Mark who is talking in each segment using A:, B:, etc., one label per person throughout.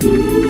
A: Thank you.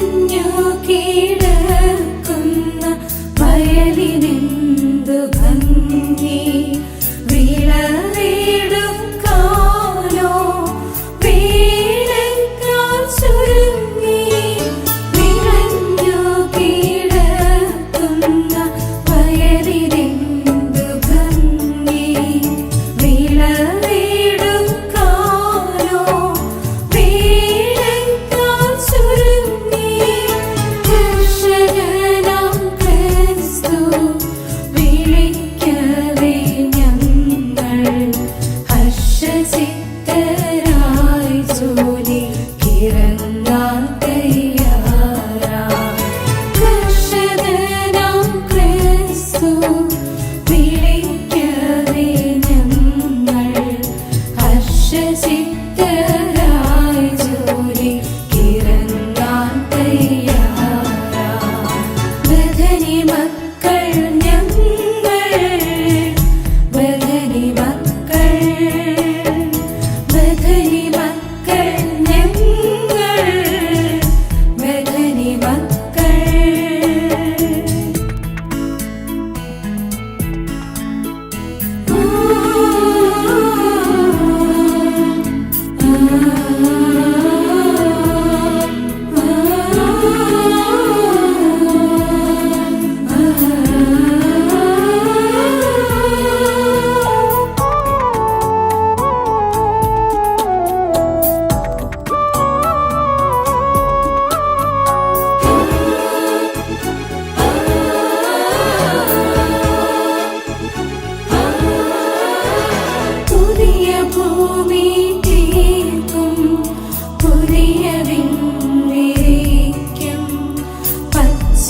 A: നിറഞ്ഞു കിടക്കുന്ന വയലിനെന്തു ഭംഗി.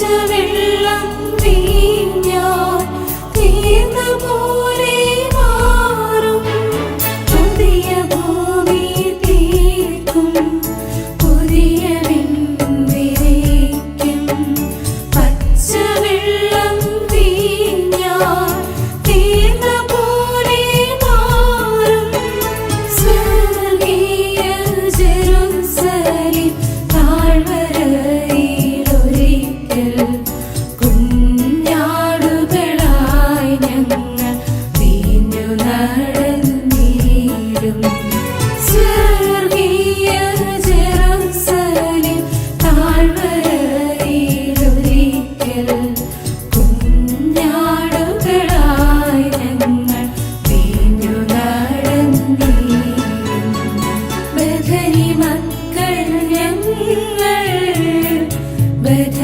A: വെള്ളം വീഞ്ഞാൽ തീർന്നു പോ bet